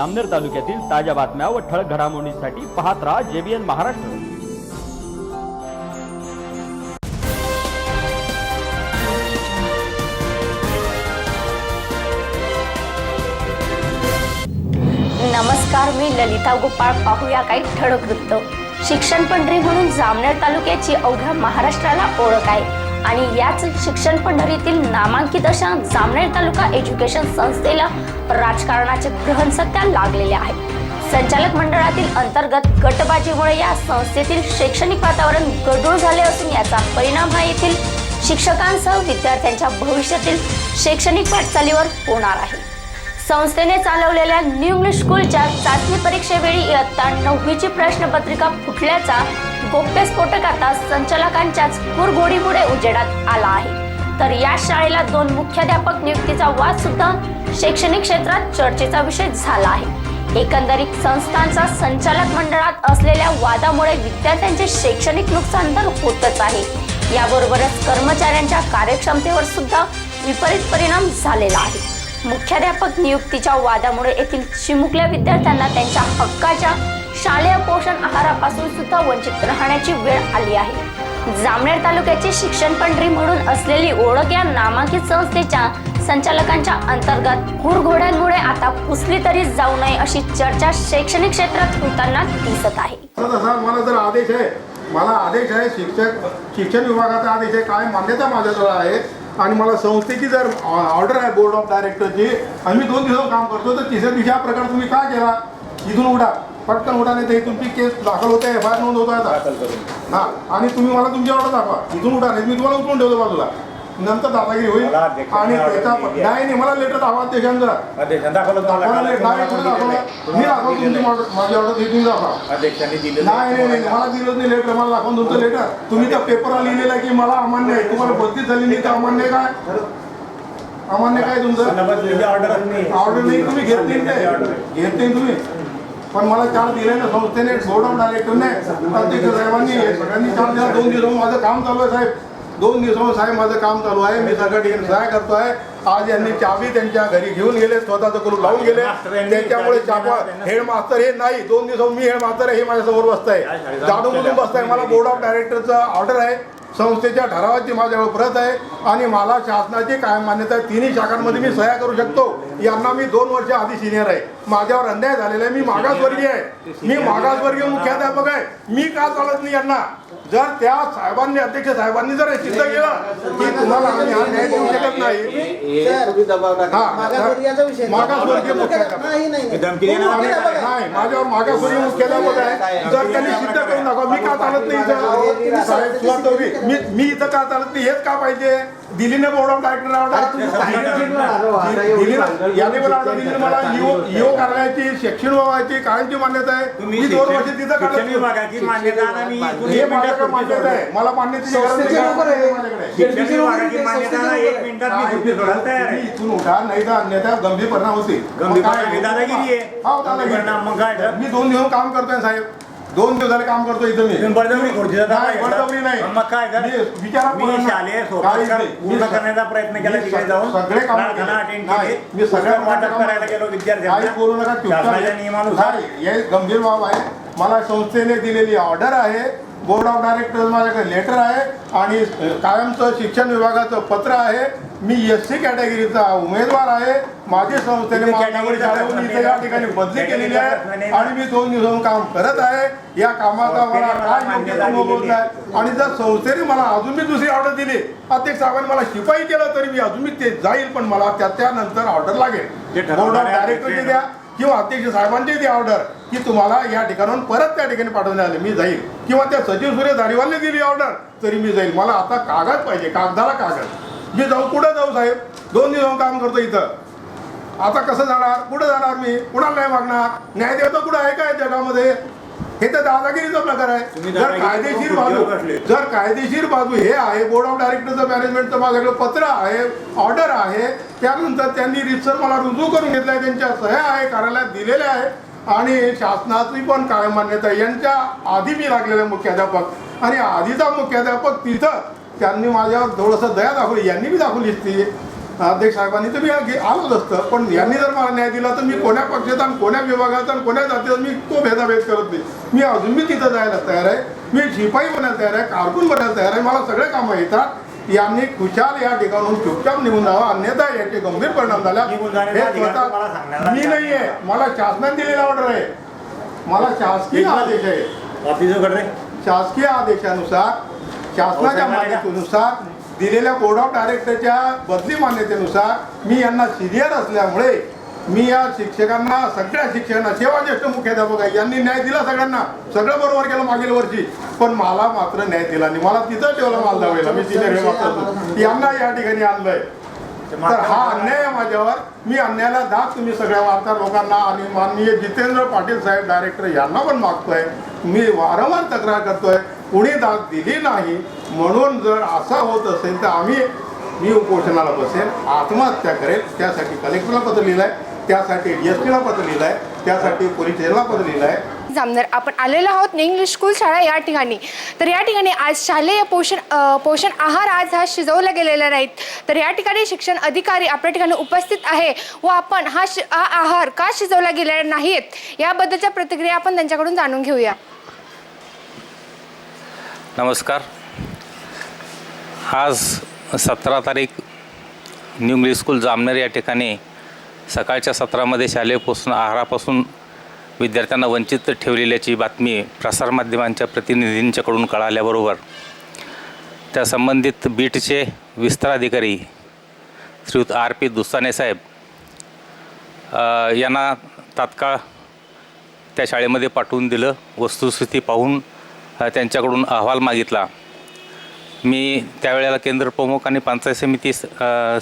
जामनेर तालुक्यातील ताज्या बातम्या व ठळक घडामोडींसाठी पाहत राहा जेबीएन महाराष्ट्र. नमस्कार मी ललिता गोपाळ पाहूया काही ठळक वृत्त. शिक्षण पंढरी म्हणून जामनेर तालुक्याची अवघ्या महाराष्ट्राला ओळख आहे. आणि याच शिक्षण पंढरीतील नामांकित अशा जामनेर तालुका एज्युकेशन संस्थेला राजकारणाचे ग्रहण सध्या लागलेले आहे. संचालक मंडळातील अंतर्गत गटबाजीमुळे या संस्थेतील शैक्षणिक वातावरण गडूळ झाले असून याचा परिणाम हा येथील शिक्षकांसह विद्यार्थ्यांच्या भविष्यातील शैक्षणिक वाटचालीवर होणार आहे. संस्थेने चालवलेल्या न्यू इंग्लिश स्कूलच्या चाचणी परीक्षेवेळी इयत्ता नववीची प्रश्नपत्रिका फुटल्याचा गोप्यस्फोटक आता संचालकांच्याच कुरघोडीमुळे उजेडात आला आहे. तर या शाळेला दोन मुख्याध्यापक नियुक्तीचा वाद सुद्धा शैक्षणिक क्षेत्रात चर्चेचा विषय झाला आहे. एकंदरीत संस्थांचा संचालक मंडळात असलेल्या वादामुळे विद्यार्थ्यांचे शैक्षणिक नुकसान तर होतच आहे. याबरोबरच कर्मचाऱ्यांच्या कार्यक्षमतेवर सुद्धा विपरीत परिणाम झालेला आहे. मुख्याध्यापक नियुक्तीच्या वादामुळे येथील चिमुकल्या विद्यार्थ्यांना त्यांच्या हक्काच्या शालेय पोषण आहारापासून सुद्धा वंचित राहण्याची वेळ आली आहे. जामनेर तालुक्याची शिक्षण पंढरी म्हणून असलेली ओळख या नामांकित संस्थेच्या संचालकांच्या अंतर्गत कुरघोड्यांमुळे आता पुसली तरी जाऊ नये अशी चर्चा शैक्षणिक क्षेत्रात होताना दिसत आहे. मला जर आदेश आहे मला आदेश आहे शिक्षक शिक्षण विभागाचा आदेश आहे काय मान्यता माझ्याजवळ आहे आणि मला संस्थेची जर ऑर्डर आहे बोर्ड ऑफ डायरेक्टरची आणि मी दोन दिवस काम करतो तर तिसऱ्या दिवशी हा प्रकार तुम्ही का केला? इथून उडा पटकन उडा नाही तर ही तुमची केस दाखल होते एफ आय आर नोंद होत आता. हा आणि तुम्ही मला तुमची ऑर्डर दाखवा. इथून उडा नाही मी तुम्हाला उचलून ठेवतो बाजूला. नंतर दादागिरी होईल. आणि त्याचा. नाही नाही मला लेटर दाखवा दाखवलं मी दाखवतो तुमची माझी ऑर्डर तुम्ही दाखवा. नाही नाही नाही मला दिलं नाही लेटर मला दाखवून तुमचं लेटर तुम्ही त्या पेपरला लिहिलेलं आहे की मला अमान्य आहे. तुम्हाला बदली झाली नाही तर अमान्य काय? अमान्य काय तुमचं? ऑर्डर ऑर्डर नाही तुम्ही घेत नाही घेत नाही तुम्ही. पण मला चार दिले ना संस्थेने बोर्ड ऑफ डायरेक्टरने अध्यक्ष साहेबांनी सगळ्यांनी चार दिला दोन दिवस माझं काम चालू आहे साहेब. दोन दिवसावर साहेब माझं काम चालू आहे. मी सगळं ठिकाणी सहाय करतोय. आज यांनी चावी त्यांच्या घरी घेऊन गेले स्वतःचं करून लावून गेले. त्याच्यामुळे चापा हेडमास्तर हे नाही दोन दिवसावर मी हेडमास्तर आहे हे माझ्यासमोर बसताय. जाणून बुजून बसताय? मला बोर्ड ऑफ डायरेक्टरचं ऑर्डर आहे. संस्थेच्या ठरावाची माझ्याजवळ प्रत आहे. आणि मला शासनाची कायम मान्यता आहे. तिन्ही शाखांमध्ये मी सह्या करू शकतो. यांना मी दोन वर्ष आधी सिनियर आहे. माझ्यावर अन्याय झालेला आहे. मी मागासवर्गीय आहे. मी मागासवर्गीय मुख्याध्यापक आहे. मी का चालत नाही यांना? जर त्या साहेबांनी अध्यक्ष साहेबांनी जर सिद्ध केलं की तुम्हाला आम्ही हा न्याय देऊ शकत नाही. मागासवर्गीय मुख्याध्यापक. नाही माझ्यावर मागासवर्गीय मुख्याध्यापक आहे. जर त्यांनी सिद्ध करून दाखवा मी का चालत नाही साहेब मी इथं का चालत नाही? हेच का पाहिजे? दिली ना बोर्ड ऑफ डायरेक्टर ना याने पण दिली मला कार्यालयाची शिक्षण विभागाची कायमची मान्यता आहे? मी दोन वर्ष तिथं मान्यता हे आहे. मला मान्यता इथून उठा नाही तर अन्यथा गंभीर परिणाम होतील. गंभीर मग काय? परिणाम, दादागिरी आहे. हो, मग काय? मी दोन दिवस काम करतोय साहेब. दोन दिवस झाले काम करतोय इथं मी. बळजबरी दाबा नाही. बळजबरी नाही. मग काय तर? मी विचारा मी पोरांना. शालेय काहीच सोपस्कार नाही. मी पूर्ण करण्याचा प्रयत्न केला मी तिकडे जाऊन. सगळे काम प्रार्थना अटेंड नाही, केली. मी सगळ्या पुस्तक वाटप करायला गेलो काही विद्यार्थ्यांना बोलू नका चुपचाप शासनाच्या नियमानुसार. नाही, हे गंभीर बाब आहे. मला संस्थेने दिलेली ऑर्डर आहे. बोर्ड ऑफ डायरेक्टर माझ्याकडे लेटर आहे. आणि कायमचं शिक्षण विभागाचं पत्र आहे. मी एस सी कॅटेगरीचा उमेदवार आहे. माझी संस्थेने इथे या ठिकाणी बदली केलेली आहे. आणि मी दोन दिवसांहून काम करत आहे. या कामाचा मला काय मोबदला आहे. आणि जर संस्थेने मला अजून मी दुसरी ऑर्डर दिली अध्यक्ष साहेबांनी मला शिपाई केलं तरी मी अजून मी ते जाईल पण मला त्या त्यानंतर ऑर्डर लागेल. डायरेक्टरची आहे द्या किंवा अध्यक्ष साहेबांची ती ऑर्डर की तुम्हाला या ठिकाणाहून परत त्या ठिकाणी पाठवण्यात आले मी जाईल. किंवा त्या सचिव सूर्य धारीवालने दिली ऑर्डर तरी मी जाईल. मला आता कागद पाहिजे कागदाला कागद. मी जाऊ कुठं जाऊ साहेब. दोन दिवस काम करतो इथं. आता कसं जाणार? कुठं जाणार मी? कुणाला नाही मागणार? न्याय देवता कुठं आहे काय जगामध्ये हे तर दादागिरीचा प्रकार आहे. जर कायदेशीर बाजू. जर कायदेशीर बाजू हे आहे बोर्ड ऑफ डायरेक्टरचं मॅनेजमेंटचं माझ्याकडे पत्र आहे ऑर्डर आहे त्यानंतर त्यांनी रितसर मला रुजू करून घेतलाय त्यांच्या सह्या आहे कार्यालयात दिलेल्या आहे. आणि शासनाची पण कायम मान्यता. यांच्या आधी मी लागलेले मुख्याध्यापक. आणि आधीचा मुख्याध्यापक तिथं त्यांनी माझ्यावर थोडंसं दया दाखवली यांनी बी दाखवली ती अध्यक्ष साहेबांनी तर मी आलोच असतं. पण यांनी जर मला न्याय दिला तर मी कोण्या पक्षाचा आणि कोण्या विभागाचा आणि कोण्या जातीचा मी तो भेदाभेद करत नाही. मी अजून मी तिथं जायला तयार आहे. मी शिपाई बनायला तयार आहे कारकून बनायला तयार आहे. मला सगळे कामं येतात. यांनी खुशाल या ठिकाणून चुपचाप निघून जावं. अन्यथा याचे गंभीर परिणाम झाला हे स्वतः- मी अधिकार नाहीये. मला शासनाने दिलेला ऑर्डर आहे. मला शासकीय आदेश आहे. शासकीय आदेशानुसार शासनाच्या मान्यतेनुसार दिलेल्या बोर्ड ऑफ डायरेक्टरच्या बदली मान्यतेनुसार मी यांना सिनियर असल्यामुळे मी या शिक्षकांना सगळ्या शिक्षकांना सेवा ज्येष्ठ मुख्याध्यापक आहे. यांनी न्याय दिला सगळ्यांना. सगळं बरोबर केलं मागील वर्षी. पण मला मात्र न्याय दिला नाही. मला तिथं ठेवलं माल दावायला मी तिथे यांना या ठिकाणी आणलंय. तर हा अन्याय आहे माझ्यावर. मी अन्यायाला दाद तुम्ही सगळ्या वार्ताहर लोकांना आणि माननीय जितेंद्र पाटील साहेब डायरेक्टर यांना पण मागतोय. मी वारंवार तक्रार करतोय. कुणी दाद दिली नाही. म्हणून जर असा होत असेल तर आम्ही मी उपोषणाला बसेल आत्महत्या करेल त्यासाठी कलेक्टरला पत्र लिहिलंय. त्यासाठी डी एस पीला पत्र लिहिलंय. त्यासाठी पोलीस स्टेशनला पत्र लिहिलंय जामनेर आपण आलेलो आहोत इंग्लिश स्कूल शाळा या ठिकाणी. तर या ठिकाणी आज शालेय पोषण पोषण आहार आज हा शिजवला गेलेला नाहीत तर या ठिकाणी शिक्षण अधिकारी आपल्या ठिकाणी उपस्थित आहे व आपण हा शि हा आहार का शिजवला गेलेला नाहीत याबद्दलच्या प्रतिक्रिया आपण त्यांच्याकडून जाणून घेऊया. नमस्कार. आज सतरा तारीख न्यू इंग्लिश स्कूल जामनेर या ठिकाणी सकाळच्या सत्रामध्ये शालेय पोषण आहारापासून विद्यार्थ्यांना वंचित ठेवलेल्याची बातमी प्रसारमाध्यमांच्या प्रतिनिधींच्याकडून कळाल्याबरोबर त्या संबंधित बीटचे विस्तार अधिकारी श्रीयुत आर पी दुस्ताने साहेब यांना तात्काळ त्या शाळेमध्ये पाठवून दिलं वस्तुस्थिती पाहून त्यांच्याकडून अहवाल मागितला. मी त्यावेळेला केंद्र प्रमुख आणि पंचायत समिती स-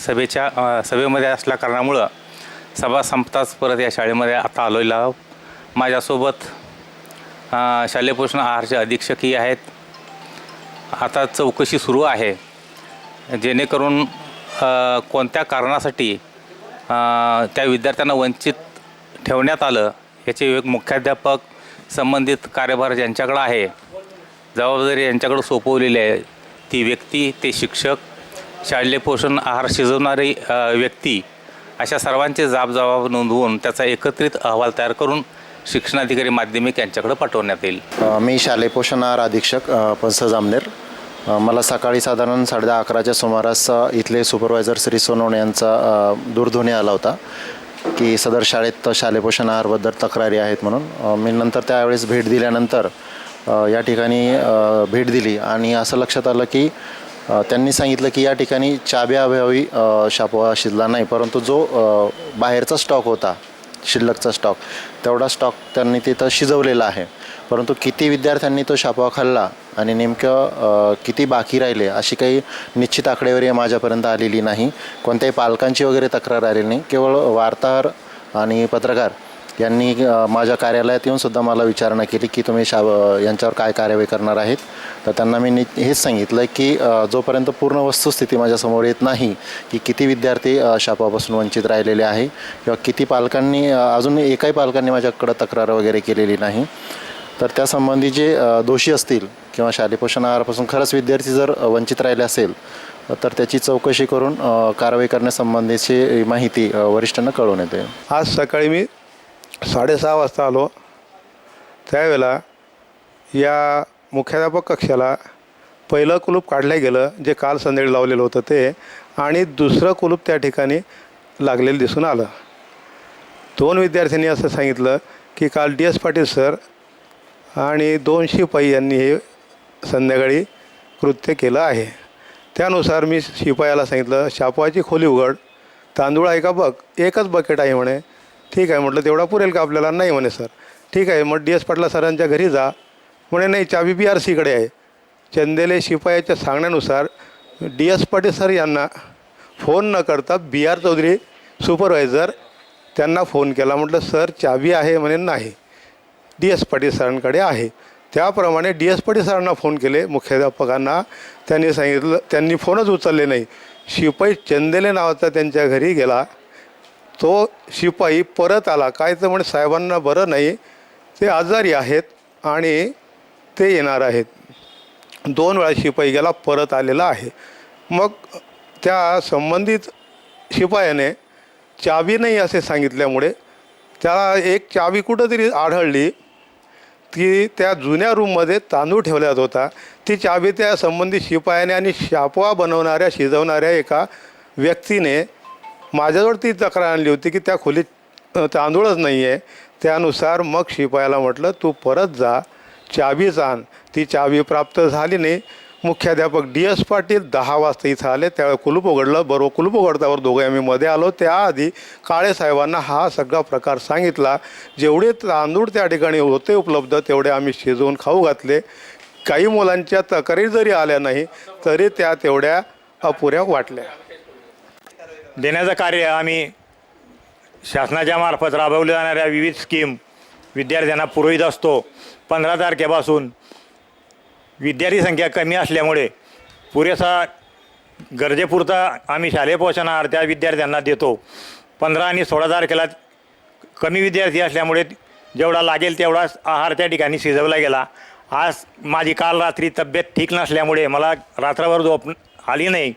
सभेच्या सभेमध्ये असल्या कारणामुळं सभा संपताच परत या शाळेमध्ये आता आलोयला. आहोत माझ्यासोबत शालेय पोषण आहारचे अधीक्षकही आहेत. आता चौकशी सुरू आहे. जेणेकरून कोणत्या कारणासाठी त्या विद्यार्थ्यांना वंचित ठेवण्यात आलं याचे एक मुख्याध्यापक संबंधित कार्यभार ज्यांच्याकडं आहे जबाबदारी यांच्याकडं सोपवलेली आहे. ती व्यक्ती ते शिक्षक शालेय पोषण आहार शिजवणारी व्यक्ती अशा सर्वांचे जाबजबाब नोंदवून त्याचा एकत्रित अहवाल तयार करून शिक्षणाधिकारी माध्यमिक यांच्याकडे पाठवण्यात येईल. मी शालेय पोषण आहार अधीक्षक पंस जामनेर मला सकाळी साधारण साडेदहा अकराच्या सुमारास इथले सुपरवायझर श्री सोनवणे यांचा दूरध्वनी आला होता की सदर शाळेत शालेय पोषण आहारबद्दल तक्रारी आहेत म्हणून. मी नंतर त्यावेळेस भेट दिल्यानंतर या ठिकाणी भेट दिली आणि असं लक्षात आलं की त्यांनी सांगितलं की या ठिकाणी चाब्याअभावी अभावी शापवा शिजला नाही. परंतु जो बाहेरचा स्टॉक होता शिल्लकचा स्टॉक तेवढा स्टॉक त्यांनी तिथं शिजवलेला आहे. परंतु किती विद्यार्थ्यांनी तो शापवा खाल्ला आणि नेमकं किती बाकी राहिले अशी काही निश्चित आकडेवारी माझ्यापर्यंत आलेली नाही. कोणत्याही पालकांची वगैरे तक्रार आलेली नाही. केवळ वार्ताहर आणि पत्रकार यांनी माझ्या कार्यालयात येऊन सुद्धा मला विचारणा केली की तुम्ही शा यांच्यावर काय कार्यवाही करणार आहेत. तर त्यांना मी नि हेच सांगितलं की जोपर्यंत पूर्ण वस्तुस्थिती माझ्यासमोर येत नाही की किती विद्यार्थी शापापासून वंचित राहिलेले आहे किंवा किती पालकांनी अजून एकाही पालकांनी माझ्याकडं तक्रार वगैरे केलेली नाही तर त्यासंबंधी जे दोषी असतील किंवा शालेय पोषण आहारापासून खरंच विद्यार्थी जर वंचित राहिले असेल तर त्याची चौकशी करून कारवाई करण्यासंबंधीची माहिती वरिष्ठांना कळवण्यात येते. आज सकाळी मी साडेसहा वाजता आलो. त्यावेळेला या मुख्याध्यापक कक्षाला पहिलं कुलूप काढलं गेलं जे काल संध्याकाळी लावलेलं होतं ते आणि दुसरं कुलूप त्या ठिकाणी लागलेलं दिसून आलं. दोन विद्यार्थ्यांनी असं सांगितलं की काल डी एस पाटील सर आणि दोन शिपाई यांनी हे संध्याकाळी कृत्य केलं आहे. त्यानुसार मी शिपायाला सांगितलं शापवाची खोली उघड. तांदूळ आहे का बघ? एकच बकेट आहे म्हणे. ठीक आहे म्हटलं तेवढा पुरेल का आपल्याला? नाही म्हणे सर. ठीक आहे मग डी एस पाटला सरांच्या घरी जा. म्हणे नाही चाबी बी आर सीकडे आहे. चंदेले शिपायाच्या सांगण्यानुसार डी एस पाटील सर यांना फोन न करता बी आर चौधरी सुपरवायझर त्यांना फोन केला. म्हटलं सर चाबी आहे म्हणे नाही. डी एस पाटील सरांकडे आहे. त्याप्रमाणे डी एस पाटील सरांना फोन केले. मुख्याध्यापकांना त्यांनी सांगितलं त्यांनी फोनच उचलले नाही. शिपाई चंदेले नावाचा त्यांच्या घरी गेला. तो शिपाई परत आला. काय तर म्हणे साहेबांना बरं नाही ते आजारी आहेत आणि ते येणार आहेत. दोन वेळा शिपाई गेला परत आलेला आहे. मग त्या संबंधित शिपायाने चावी नाही असे सांगितल्यामुळे त्याला एक चावी कुठंतरी आढळली. ती त्या जुन्या रूममध्ये तांदूळ ठेवल्यात होता. ती चावी त्या संबंधित शिपायाने आणि शापवा बनवणाऱ्या शिजवणाऱ्या एका व्यक्तीने माझ्याजवळ ती तक्रार आणली होती की त्या खोलीत तांदूळच नाही आहे त्यानुसार मग शिपायाला म्हटलं तू परत जा चावीच आण ती चावी प्राप्त झाली नाही. मुख्याध्यापक डी एस पाटील दहा वाजता इथं आले. त्यावेळी कुलूप उघडलं. बरोबर कुलूप उघडतावर दोघे आम्ही मध्ये आलो. त्याआधी काळे साहेबांना हा सगळा प्रकार सांगितला. जेवढे तांदूळ त्या ठिकाणी होते उपलब्ध तेवढे आम्ही शिजवून खाऊ घातले. काही मुलांच्या तक्रारी जरी आल्या नाही तरी त्या तेवढ्या अपुऱ्या वाटल्या. देण्याचं कार्य आम्ही शासनाच्या मार्फत राबवल्या जाणाऱ्या विविध स्कीम विद्यार्थ्यांना पुरवित असतो. पंधरा तारखेपासून विद्यार्थी संख्या कमी असल्यामुळे पुरेसा गरजेपुरता आम्ही शालेय पोषण आहार त्या विद्यार्थ्यांना देतो. पंधरा आणि सोळा तारखेला कमी विद्यार्थी असल्यामुळे जेवढा लागेल तेवढाच आहार त्या ठिकाणी शिजवला गेला. आज माझी काल रात्री तब्येत ठीक नसल्यामुळे मला रात्रभर झोप आली नाही.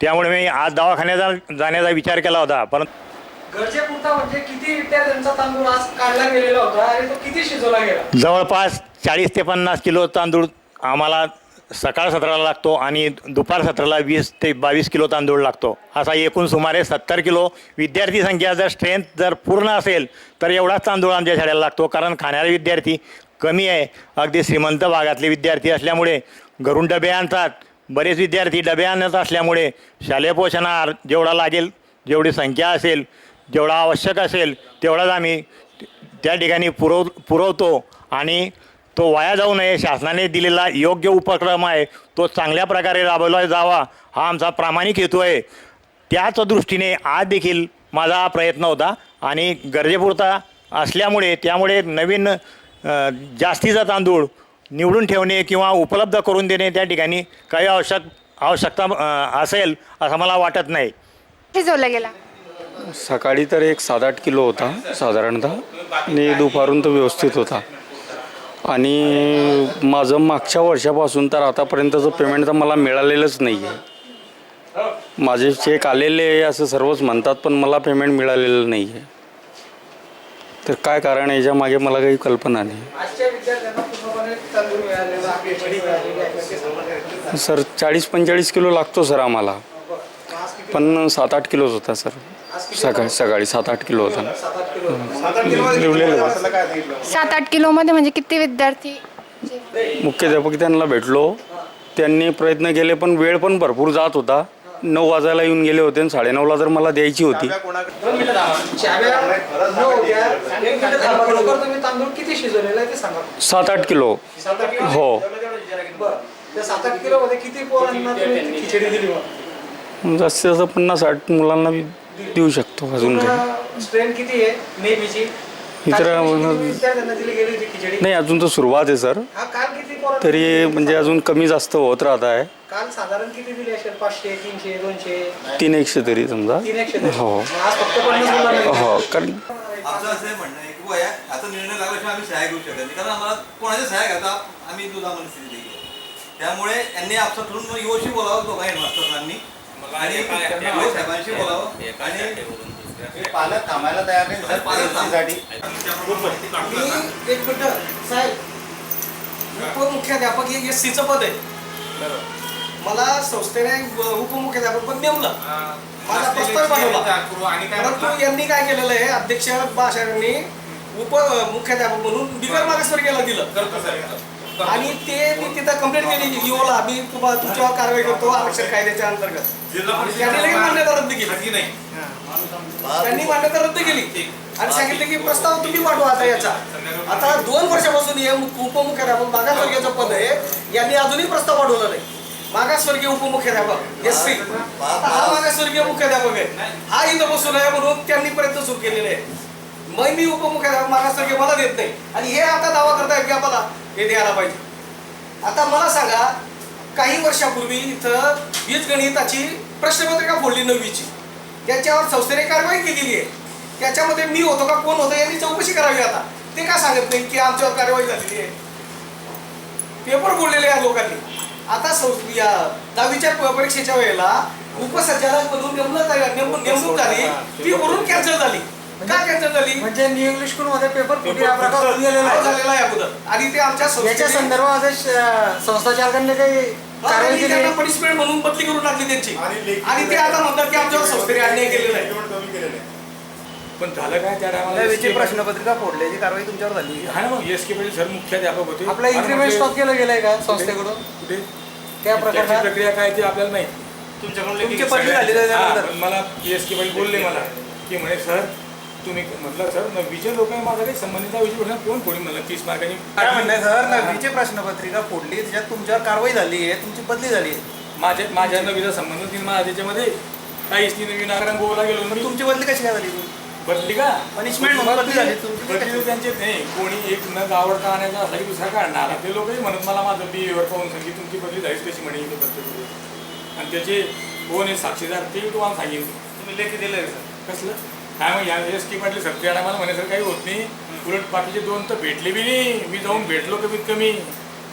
त्यामुळे मी आज दवाखान्यात जाण्याचा विचार केला होता परंतु गरजेपुरता म्हणजे किती विद्यार्थ्यांचा तांदूळ आज काढला गेलेला होता आणि तो किती शिजवला गेला? जवळपास चाळीस ते पन्नास किलो तांदूळ आम्हाला सकाळ सत्राला लागतो आणि दुपार सत्राला वीस ते बावीस किलो तांदूळ लागतो. असा एकूण सुमारे सत्तर किलो विद्यार्थी संख्या जर स्ट्रेंथ जर पूर्ण असेल तर एवढाच तांदूळ आमच्या शाळेला लागतो. कारण खाणारे विद्यार्थी कमी आहे. अगदी श्रीमंत भागातले विद्यार्थी असल्यामुळे घरून डबे आणतात बरेच विद्यार्थी डबे आणत असल्यामुळे शालेय पोषण आहार जेवढा लागेल जेवढी संख्या असेल जेवढा आवश्यक असेल तेवढाच आम्ही त्या ठिकाणी पुरव पुरवतो. आणि तो वाया जाऊ नये शासनाने दिलेला योग्य उपक्रम आहे तो चांगल्या प्रकारे राबवला जावा हा आमचा प्रामाणिक हेतू आहे. त्याच दृष्टीने आज देखील माझा प्रयत्न होता आणि गरजेपुरता असल्यामुळे त्यामुळे नवीन जास्तीचा तांदूळ निवडून ठेवणे किंवा उपलब्ध करून देणे त्या ठिकाणी काही आवश्यक आवश्यकता असेल असं मला वाटत नाही. शिजवला गेला. सकाळी तर एक सात आठ किलो होता साधारणतः. आणि दुपारून तो व्यवस्थित होता. आणि माझं मागच्या वर्षापासून तर आतापर्यंतचं पेमेंट तर मला मिळालेलंच नाही आहे माझे चेक आलेले आहे असं सर्वच म्हणतात पण मला पेमेंट मिळालेलं नाही आहे तर काय कारण आहे याच्या मागे मला काही कल्पना नाही? सर चाळीस पंचेचाळीस किलो लागतो सर आम्हाला. पण सात आठ किलोच होता सर. सकाळी सकाळी सात आठ किलो होता. सात आठ किलोमध्ये म्हणजे किती विद्यार्थी? मुख्याध्यापक त्यांना भेटलो. त्यांनी प्रयत्न केले पण वेळ पण भरपूर जात होता. नऊ वाजायला येऊन गेले होते आणि साडेनऊला जर मला द्यायची होती. दोन मिनिटं थांबा. चाव्या न होत्या एक मिनिट थांबा. लवकर तुम्ही तांदूळ किती शिजवलेला आहे ते सांगा. सात आठ किलो. हो. जास्तीत जास्त पन्नास साठ मुलांना देऊ शकतो अजून काही. इतर- नाही अजून तर सुरुवात आहे सर. हा काल किती पोरांना तरी? म्हणजे अजून कमी जास्त होत राहत आहे. काल साधारण किती दिली असेल? पाचशे तीनशे दोनशे? तीन एकशे तरी समजा. हो. मुलांना हो कारण आमचं असं म्हणणं आहे की बुवा या आता निर्णय लागल्याशिवाय आम्ही सहाय्य घेऊ शकत नाही. कारण आम्हाला कोणाच्या सहाय्य घेता आम्ही दुधा मनस्थिती देखील त्यामुळे यांनी आपलं ठरून योशी बोलावं दोघा हेडमास्टरांनी आणि त्यांना साहेबांशी बोलावं. आणि पालक थांबायला तयार नाही सर एक मिनिट साहेब. उपमुख्याध्यापक हे. एस सीचं पद आहे. मला संस्थेने उपमुख्याध्यापक पद नेमलं. माझा प्रस्ताव पाठवला. परंतु यांनी काय केलेलं आहे अध्यक्ष बाळासाहेबांनी उप मुख्याध्यापक म्हणून बिगर मागासवर्गीयाला दिलं. आणि ते मी तिथं कंप्लेंट केली. युओला मी तुम्हाला तुमच्यावर कारवाई करतो आरक्षण कायद्याच्या अंतर्गत. त्यांनी मान्यता रद्द केली. त्यांनी मान्यता रद्द केली. आणि सांगितलं की प्रस्ताव तुम्ही पाठवा आता याचा. आता दोन वर्षापासून हे उपमुख्याध्यापक मागासवर्गीयाचं पद आहे यांनी अजूनही प्रस्ताव पाठवला नाही. मागासवर्गीय उपमुख्याध्यापक एस सी. हा मागासवर्गीय मुख्याध्यापक आहे हा इथं बसून आहे म्हणून त्यांनी प्रयत्न सुरू केलेले आहे मग मी उपमुख्याध्यापक मागासवर्गीय मला देत नाही. आणि हे आता दावा करतायत की आम्हाला हे द्यायला पाहिजे. आता मला सांगा काही वर्षापूर्वी इथं बीजगणिताची प्रश्नपत्रिका फोडली नववीची. त्याच्यावर संस्थेने कारवाई केलेली आहे. त्याच्यामध्ये मी होतो का कोण होतं यांनी चौकशी करावी आता. ते का सांगत नाही की आमच्यावर कारवाई झालेली आहे? पेपर फोडलेले या लोकांनी. आता सौ या दहावीच्या परीक्षेच्या वेळेला उपसंचालक म्हणून नेमलं काय- नेम- नेमणूक झाली. ती वरून कॅन्सल झाली. का कॅन्सल झाली? म्हणजे न्यू इंग्लिश स्कूल मध्ये पेपर फुटी हा प्रकार आहे झालेला आहे अगोदर. आणि ते आमच्या याच्या संस्थेने- संदर्भामध्ये संस्थाचालकांनी काही हा? पनिशमेंट म्हणून बदली करून टाकली त्यांची. आणि ते आता म्हणतात की आमच्यावर संस्थेने अन्याय केलेला आहे कमी केलेलं आहे पण झालं काय त्या त्यावेळी प्रश्नपत्रिका फोडल्याची कारवाई तुमच्यावर झाली. हा ना मग एस के पाटील सर मुख्याध्यापक होते. आपला आणि इन्क्रीमेंट म्हटले, स्टॉप केलं गेलंय का संस्थेकडून? कुठे? त्या त्याची प्रकरणात प्रक्रिया काय ती आपल्याला नाही. तुमची बदली झाली आहे त्यानंतर. मला एस के पाटील बोलले मला की म्हणे सर तुम्ही म्हटलं सर नववीचे लोक आहे माझा काही संबंधित विषय म्हटलं कोण कोणी म्हणलं तीस मार्कांनी. काय म्हणणं आहे सर? नववीची प्रश्नपत्रिका फोडली त्याच्यात तुमच्यावर कारवाई झाली आहे तुमची बदली झाली आहे. माझ्या माझ्या नवीचा संबंध नाही माझा त्याच्यामध्ये काहीच नाही नवीन नागरांग गोवाला गेलो पण मी. तुमची बदली कशी काय झाली? बदली का? म्हणून बदली. झाली. तुमची. बदली तर त्यांचे नाही कोणी एक न आवडता आणायचा असला की दुसरा काढणार. ते लोकही म्हणत मला माझं बी एवर पाहून सांगितली तुमची बदली झालीच कशी म्हणे इथे बदली आणि त्याचे कोण आहे? साक्षीदार ते तुम्हाला सांगेन. तुम्ही लेखी दिले कसलं? काय मग या एस की पाटले सत्य आणि मला म्हणे सर काही होत नाही. उलट बाकीचे दोन तर भेटले बी नाही. मी जाऊन भेटलो कमीत कमी.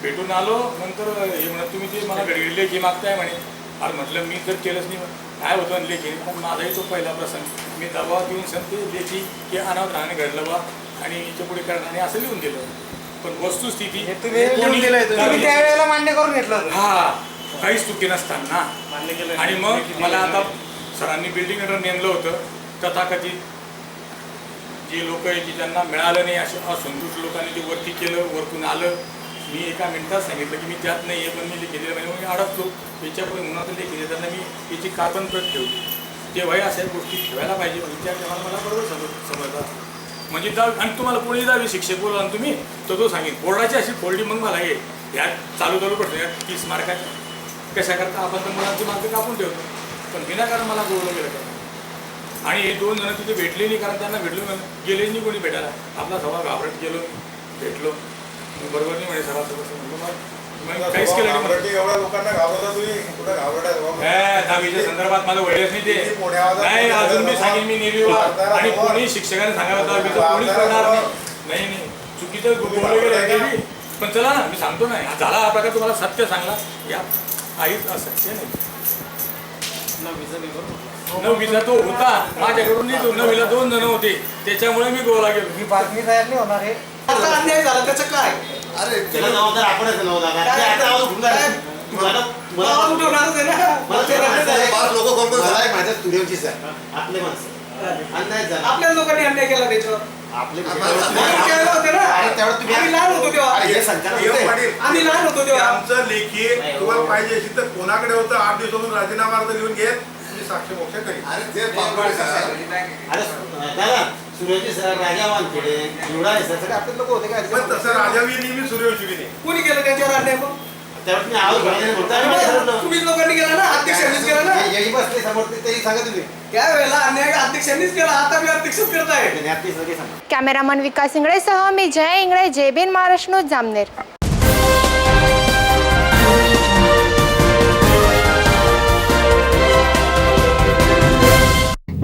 भेटून आलो. नंतर हे म्हणत तुम्ही ते मला घडी लेखी मागताय म्हणे. अरे म्हटलं मी तर केलंच नाही काय होतं? आणि लेखी पण माझाही तो पहिला प्रसंग. मी दबावात येऊन सांगते लेखी की अनावत राहणे घडलं बा. आणि याच्यापुढे करणार असं लिहून दिलं. पण वस्तुस्थिती हे तुम्ही लिहून कोणी- दिलंय तुम्ही. त्यावेळेला मान्य करून घेतलं. हा. काहीच चुकी नसताना. मान्य केलं आणि मग मला आता सरांनी बिल्डिंग अंडर नेमलं होतं. तथाकथित जे लोक आहे की ज्यांना मिळालं नाही असे असंतुष्ट लोकांनी ते वरती केलं वरतून आलं. मी एका मिनिटात सांगितलं की मी त्यात नाही आहे पण मी लिखी दिलं म्हणजे मग मी अडकतो. याच्यापुढे म्हणून लिखी देताना मी याची कार्बन प्रत ठेवली. तेव्हाही अशा गोष्टी ठेवायला पाहिजे. म्हणजे त्या तेव्हा मला बरोबर समज समजतात म्हणजे जा आणि तुम्हाला कोणी जावी शिक्षक बोला आणि तुम्ही तर तो सांगेन बोर्डाची अशी फोल्डी मग मला ये. या चालू चालू पडतो या तीस मार्काच्या कशा करता आपण तर मुलांची मार्क कापून ठेवतो. पण विनाकारण मला गोळलं गेलं का आणि हे दोन जण तिथे भेटले नाही कारण त्यांना भेटलो गेले नाही कोणी भेटायला. आपला सभा घाबरत गेलो भेटलो. बरोबर नाही म्हणे सभासोबत सभा मग काहीच केलं नाही म्हणे. एवढ्या लोकांना घाबरता तुम्ही कुठं घाबरताय बाबा? हे, दहावीच्या संदर्भात मला वळलेच नाही ते नाही अजून मी. सांगेन मी निर्विवाद आणि. कोणी शिक्षकाने सांगायला कोणीच करणार. नाही नाही नाही चुकीचं बोललं गेलं. पण चला ना मी सांगतो ना हा झाला हा प्रकार तुम्हाला सत्य सांगला या काहीच असत्य नाही नववीचा तो होता माझ्याकडून नाही तो नववीला दोन जण होते त्याच्यामुळे मी गोला गेलो ही बातमी तयार नाही होणार आहे आता अन्याय झाला त्याचं काय अरे त्याला जबाबदार आपणच आहे नवरा. ते आता आवाज उठून राहिले. मला- मला- आवाज उठवणारच आहे ना. मला ते माणसं आहे, पाच लोकं कोण कोण मला सांगतात? एक माझ्या स्टुडिओचीच आहे आपले माणसं अन्याय झाला. आपल्या लोकांनी अन्याय केला त्याच्यावर. आपले आम्ही केलं होतं ना. तेवढं तुम्ही आम्ही लहान होतो तेव्हा. अरे हे संचालक एम होते. पाटील आम्ही लहान होतो तेव्हा. आमचं लेखी तुम्हाला पाहिजे असेल तर कोणाकडे होतं? आठ दिवसातून राजीनामा अर्ज लिहून घे मी साक्ष मोक्ष करीन अरे ते. अरे दादा सूर्यजी सर राजा वानखेडे युवराज सर. सगळे आपले लोक होते पण तसं राजावी नेहमी सूर्यवंशी नाही कोणी केलं त्याच्यावर अन्याय मग त्यावेळेस मी आवाज घालायला म्हणतो आणि मला ठरवलं. तुम्हीच लोकांनी केला ना? अध्यक्षांनीच केला ना? हे- हेही बसले समोर ते- तेही सांगा तुम्ही त्यावेळेला अन्याय अध्यक्षांनीच केला. आता मी अध्यक्षच करत आहे नाही, आपली सगळी सांगा कॅमेरामन विकास इंगळेसह मी जय इंगळे जेबीन महाराष्ट्र न्यूज जामनेर.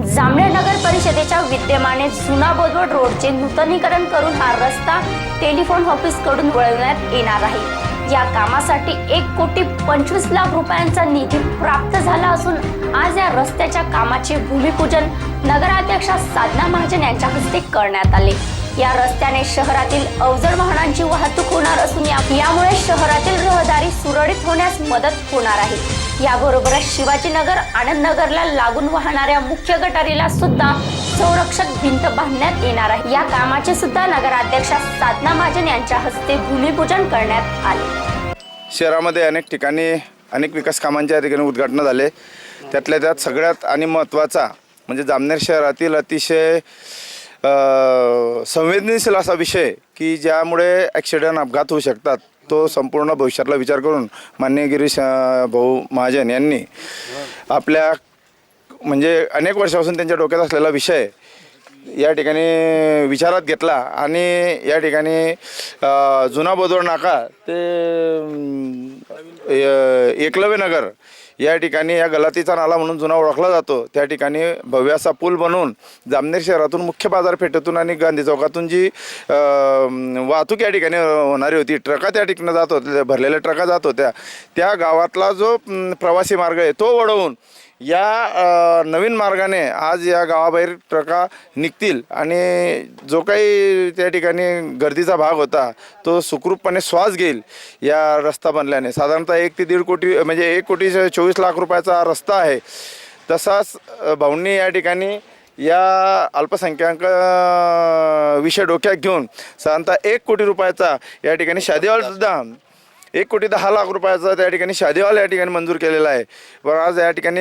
जामनेर नगर परिषदेच्या विद्यमाने जुना बोदवड रोडचे नूतनीकरण करून हा रस्ता टेलिफोन ऑफिसकडून वळवण्यात येणार आहे. या कामासाठी एक कोटी पंचवीस लाख रुपयांचा निधी प्राप्त झाला असून आज या रस्त्याच्या कामाचे भूमिपूजन नगराध्यक्षा साधना महाजन यांच्या हस्ते करण्यात आले. या रस्त्याने शहरातील अवजड वाहनांची वाहतूक होणार असून या- यामुळे शहरातील रहदारी सुरळीत होण्यास मदत होणार आहे. याबरोबरच शिवाजीनगर आनंदनगरला लागून वाहणाऱ्या मुख्य गटारीला सुद्धा संरक्षक भिंत बांधण्यात येणार आहे. या कामाचे सुद्धा नगराध्यक्षा साधना महाजन यांच्या हस्ते भूमिपूजन करण्यात आले. शहरामध्ये अनेक ठिकाणी अनेक विकास कामांच्या या ठिकाणी उद्घाटन झाले. त्यातल्या त्यात सगळ्यात आणि महत्त्वाचा म्हणजे जामनेर शहरातील अतिशय संवेदनशील असा विषय की ज्यामुळे ॲक्सिडेंट अपघात होऊ शकतात तो संपूर्ण भविष्यातला विचार करून मान्य गिरीश भाऊ महाजन यांनी आपल्या म्हणजे अनेक वर्षापासून त्यांच्या डोक्यात असलेला विषय या ठिकाणी विचारात घेतला आणि या ठिकाणी जुना बोदवड नाका ते य- एकलव्य नगर या ठिकाणी या गलातीचा नाला म्हणून जुना ओळखला जातो. त्या ठिकाणी भव्य असा पूल बनवून जामनेर शहरातून मुख्य बाजारपेठेतून आणि गांधी चौकातून जी वाहतूक या ठिकाणी होणारी होती. ट्रका त्या ठिकाणी जात होत्या भरलेल्या ट्रका जात होत्या. त्या गावातला जो प्रवासी मार्ग आहे तो वळवून या नवीन मार्गाने आज या गावाबाहेर ट्रका निघतील आणि जो काही त्या ठिकाणी गर्दीचा भाग होता तो सुखरूपपणे श्वास घेईल या रस्ता बनल्याने. साधारणतः एक ते दीड कोटी म्हणजे एक कोटी चोवीस लाख रुपयाचा रस्ता आहे. तसाच भाऊंनी या ठिकाणी या अल्पसंख्याक विषय डोक्यात घेऊन साधारणतः एक कोटी रुपयाचा या ठिकाणी शादी सुद्धा एक कोटी दहा लाख रुपयाचा त्या ठिकाणी शादीवाल या ठिकाणी मंजूर केलेला आहे. पण आज या ठिकाणी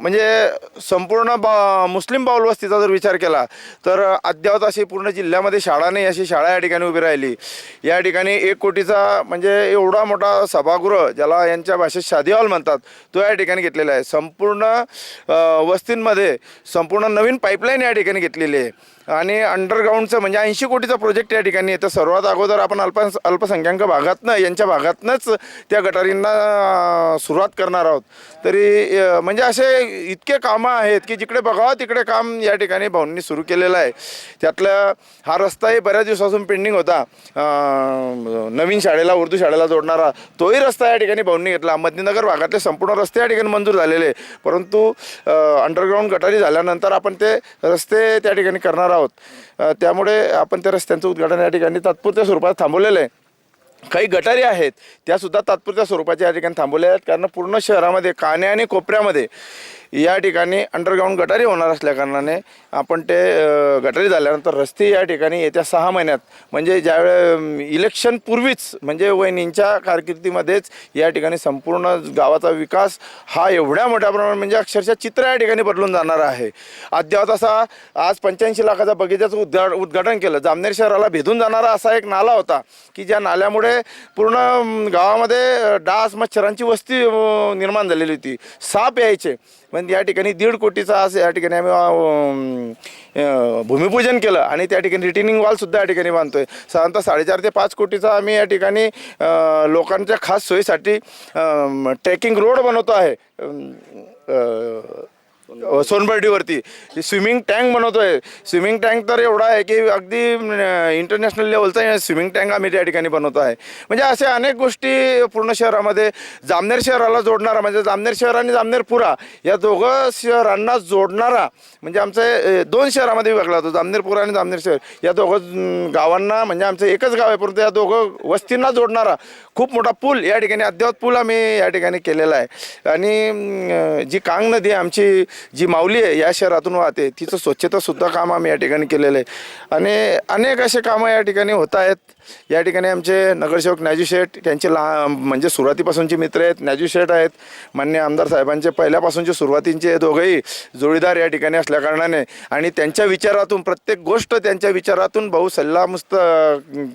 म्हणजे संपूर्ण बा मुस्लिम बाउलवस्तीचा जर विचार केला तर अद्यावत अशी पूर्ण जिल्ह्यामध्ये शाळा नाही अशी शाळा या ठिकाणी उभी राहिली. या ठिकाणी एक कोटीचा म्हणजे एवढा मोठा सभागृह ज्याला यांच्या भाषेत शादीवाल म्हणतात तो या ठिकाणी घेतलेला आहे. संपूर्ण वस्तींमध्ये संपूर्ण नवीन पाईपलाईन या ठिकाणी घेतलेली आहे. आणि अंडरग्राऊंडचं म्हणजे ऐंशी कोटीचा प्रोजेक्ट या ठिकाणी येतं. सर्वात अगोदर आपण अल्प अल्पसंख्याक भागातनं यांच्या भागातनंच त्या गटारींना सुरुवात करणार आहोत. तरी म्हणजे असे इतके कामं आहेत की जिकडे बघावं तिकडे काम या ठिकाणी भाऊंनी सुरू केलेलं आहे. त्यातलं हा रस्ताही बऱ्याच दिवसापासून पेंडिंग होता. नवीन शाळेला उर्दू शाळेला जोडणारा तोही रस्ता या ठिकाणी भाऊंनी घेतला. अहमदनगर भागातले संपूर्ण रस्ते या ठिकाणी मंजूर झालेले परंतु अंडरग्राऊंड गटारी झाल्यानंतर आपण ते रस्ते त्या ठिकाणी करणार आहोत आहोत. त्यामुळे आपण त्या रस्त्यांचं उद्घाटन या ठिकाणी तात्पुरत्या स्वरूपात थांबवलेलं आहे. काही गटारी आहेत त्यासुद्धा तात्पुरत्या स्वरूपाच्या या ठिकाणी थांबवल्या आहेत. कारण पूर्ण शहरामध्ये काने आणि कोपऱ्यामध्ये या ठिकाणी अंडरग्राऊंड गटारी होणार असल्याकारणाने आपण ते गटारी झाल्यानंतर रस्ते या ठिकाणी येत्या सहा महिन्यात म्हणजे ज्यावेळे इलेक्शन पूर्वीच म्हणजे वहिनींच्या कारकिर्दीमध्येच या ठिकाणी संपूर्ण गावाचा विकास हा एवढ्या मोठ्या प्रमाणात म्हणजे अक्षरशः चित्र या ठिकाणी बदलून जाणार आहे. अद्यावत असा आज पंच्याऐंशी लाखाचा बगीचाचं उद्घा उद्घाटन केलं. जामनेर शहराला भेदून जाणारा असा एक नाला होता की ज्या नाल्यामुळे पूर्ण गावामध्ये डास मच्छरांची वस्ती निर्माण झालेली होती. साप यायचे. म्हणजे या ठिकाणी दीड कोटीचा आज या ठिकाणी आम्ही भूमिपूजन केलं आणि त्या ठिकाणी रिटेनिंग वॉलसुद्धा या ठिकाणी बांधतोय. साधारणतः साडेचार ते पाच कोटीचा आम्ही या ठिकाणी लोकांच्या खास सोयीसाठी ट्रेकिंग रोड बनवतो आहे. सोनबर्डीवरती. स्विमिंग टँक बनवतोय. स्विमिंग टँक तर एवढा आहे की अगदी इंटरनॅशनल लेवलचा स्विमिंग टँक आम्ही त्या ठिकाणी बनवतो आहे. म्हणजे अशा अनेक गोष्टी पूर्ण शहरामध्ये जामनेर शहराला जोडणारा म्हणजे जामनेर शहर आणि जामनेर पुरा या दोघं शहरांना जोडणारा म्हणजे आमचं दोन शहरामध्ये विभागला जातो. जामनेरपुरा आणि जामनेर शहर. या दोघं गावांना म्हणजे आमचं एकच गाव आहे. परंतु या दोघं वस्तींना जोडणारा खूप मोठा पूल या ठिकाणी अद्ययावत पूल आम्ही या ठिकाणी केलेला आहे. आणि जी कांग नदी आहे आमची जी माऊली आहे या शहरातून वाहते तिचं स्वच्छतासुद्धा काम आम्ही या ठिकाणी केलेलं आहे. आणि अनेक असे कामं या ठिकाणी होत आहेत. या ठिकाणी आमचे नगरसेवक नाजू शेठ त्यांचे लहान म्हणजे सुरुवातीपासूनचे मित्र आहेत नाजू शेठ आहेत मान्य आमदार साहेबांचे पहिल्यापासूनचे सुरुवातींचे दोघंही जोडीदार या ठिकाणी असल्याकारणाने आणि त्यांच्या विचारातून प्रत्येक गोष्ट त्यांच्या विचारातून भाऊ सल्ला मुस्त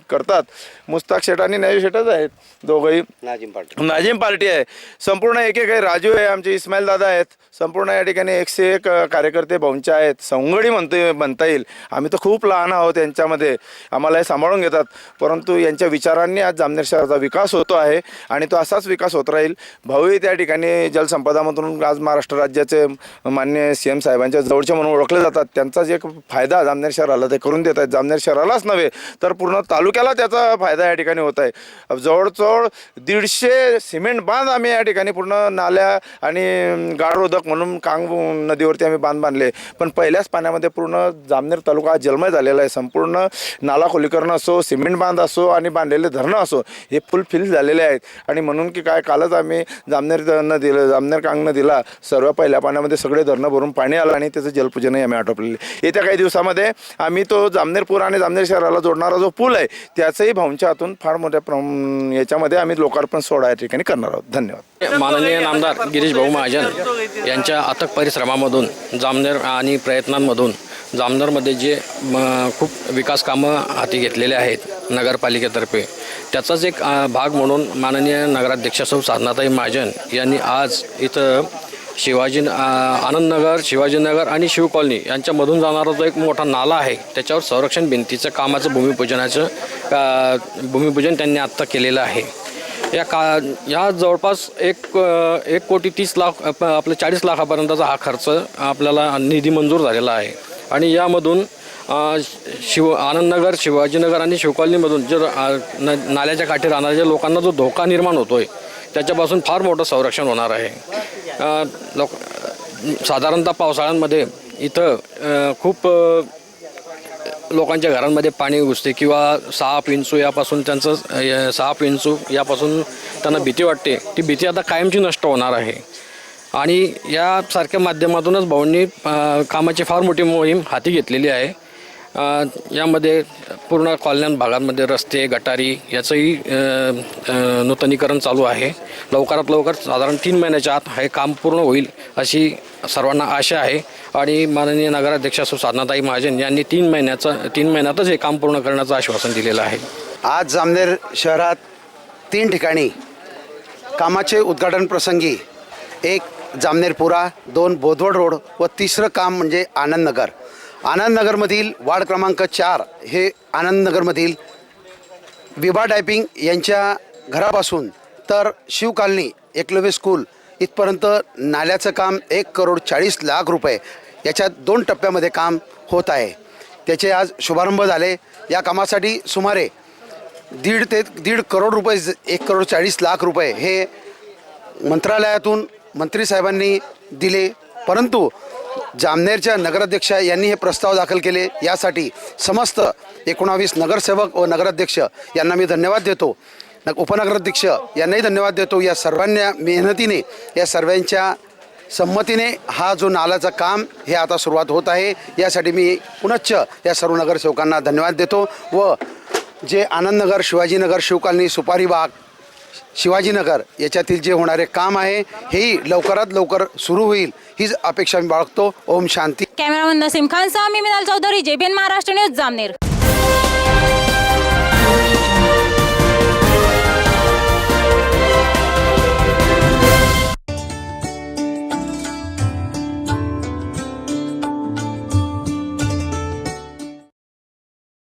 करतात. मुस्ताक शेठ आणि नाजू शेठच आहेत दोघंही. नाजिम पाटील नाजिम पार्टी आहे. संपूर्ण एक एक आहे. राजू आहे आमचे इस्माईल दादा आहेत. संपूर्ण या ठिकाणी एकशे एक कार्यकर्ते भाऊंचे आहेत. संगडी म्हणतो म्हणता येईल. आम्ही तर खूप लहान आहोत यांच्यामध्ये. आम्हाला हे सांभाळून घेतात. परंतु यांच्या विचारांनी आज जामनेर शहराचा विकास होतो आहे आणि तो असाच विकास होत राहील. भाऊही त्या ठिकाणी जलसंपदामधून आज महाराष्ट्र राज्याचे मान्य सी एम साहेबांच्या जवळचे म्हणून ओळखले जातात. त्यांचा जे फायदा जामनेर शहराला ते करून देत आहेत. जामनेर शहरालाच नव्हे तर पूर्ण तालुक्याला त्याचा फायदा या ठिकाणी होत आहे. जवळजवळ दीडशे सिमेंट बांध आम्ही या ठिकाणी पूर्ण नाल्या आणि गाळरोधक म्हणून कांग नदीवरती आम्ही बांध बांधले. पण पहिल्याच पाण्यामध्ये पूर्ण जामनेर तालुका हा जलमय झालेला आहे. संपूर्ण नाला खोलीकरण असो सिमेंट बांध असो आणि बांधलेले धरणं असो हे फुल फिल झालेले आहेत. आणि म्हणून की काय कालच आम्ही जामनेर नदीला जामनेर कांग नदीला सर्व पहिल्या पाण्यामध्ये सगळे धरणं भरून पाणी आलं आणि त्याचं जलपूजनही आम्ही आटोपलेले येत्या काही दिवसामध्ये आम्ही तो जामनेरपूर आणि जामनेर शहराला जोडणारा जो पूल आहे त्याचंही भाऊंच्या हातून फार मोठ्या प्रम याच्यामध्ये आम्ही लोकार्पण सोहळा या ठिकाणी करणार आहोत. धन्यवाद. माननीय नामदार गिरीश भाऊ महाजन यांच्या अथक परिश्रमामधून जामनेर आणि प्रयत्नांमधून जामनरमध्ये जे खूप विकास कामं हाती घेतलेले आहेत नगरपालिकेतर्फे त्याचाच एक भाग म्हणून माननीय नगराध्यक्ष सौ साधनाताई महाजन यांनी आज इथं शिवाजी आनंदनगर शिवाजीनगर आणि शिव कॉलनी यांच्यामधून जाणारा जो एक मोठा नाला आहे त्याच्यावर संरक्षण भिंतीचं कामाचं भूमिपूजनाचं भूमिपूजन त्यांनी आत्ता केलेलं आहे. या का या जवळपास एक एक कोटी तीस लाख आपलं चाळीस लाखापर्यंतचा हा खर्च आपल्याला निधी मंजूर झालेला आहे. आणि यामधून शिव आनंदनगर शिवाजीनगर आणि शिवकॉलनीमधून जे न नाल्याच्या काठी राहणाऱ्या ज्या लोकांना जो धोका निर्माण होतो आहे त्याच्यापासून फार मोठं संरक्षण होणार आहे. लोक साधारणतः पावसाळ्यांमध्ये इथं खूप लोकांच्या घरांमध्ये पाणी घुसते किंवा साप पिंचू यापासून त्यांचं अ, साप यापासून त्यांना भीती वाटते. ती भीती आता कायमची नष्ट होणार आहे. आणि यासारख्या माध्यमातूनच भाऊंनी कामाची फार मोठी मोहीम हाती घेतलेली आहे. यामध्ये पूर्ण कॉलन्यान भागांमध्ये रस्ते गटारी याचंही नूतनीकरण चालू आहे. लवकरात लवकर साधारण तीन महिन्याच्या आत हे काम पूर्ण होईल अशी सर्वांना आशा आहे. आणि माननीय नगराध्यक्षा सुसाधनाताई महाजन यांनी तीन महिन्याचं तीन महिन्यातच हे काम पूर्ण करण्याचं आश्वासन दिलेलं आहे. आज जामनेर शहरात तीन ठिकाणी कामाचे उद्घाटन प्रसंगी एक जामनेरपुरा दोन बोधवड रोड व तिसरं काम म्हणजे आनंदनगर. आनंदनगरमधील वार्ड क्रमांक चार हे आनंदनगरमधील विभा टायपिंग यांच्या घरापासून तर शिव कॉलनी एकलव्य स्कूल इथपर्यंत नाल्याचं काम एक करोड चाळीस लाख रुपये याच्यात दोन टप्प्यामध्ये काम होत आहे. त्याचे आज शुभारंभ झाले. या कामासाठी सुमारे दीड ते दीड करोड रुपये एक करोड चाळीस लाख रुपये हे मंत्रालयातून मंत्री साहेबांनी दिले. परंतु जामनेरच्या नगराध्यक्ष यांनी हे प्रस्ताव दाखल केले. यासाठी समस्त एकोणावीस नगरसेवक व नगराध्यक्ष यांना मी धन्यवाद देतो. न उपनगराध्यक्ष यांनाही धन्यवाद देतो. या सर्वांच्या मेहनतीने या सर्वांच्या संमतीने हा जो नालाचं काम हे आता सुरुवात होत आहे. यासाठी मी पुनश्च या सर्व नगरसेवकांना धन्यवाद देतो व जे आनंदनगर शिवाजीनगर शिवकालनी सुपारी बाग शिवाजीनगर याच्यातील जे होणारे काम आहे हेही लवकरात लवकर सुरू होईल हीच अपेक्षा मी बाळगतो. ओम शांती. कॅमेरामन नसीम खान सह मी मिनाल चौधरी जेबीएन महाराष्ट्र न्यूज जामनेर.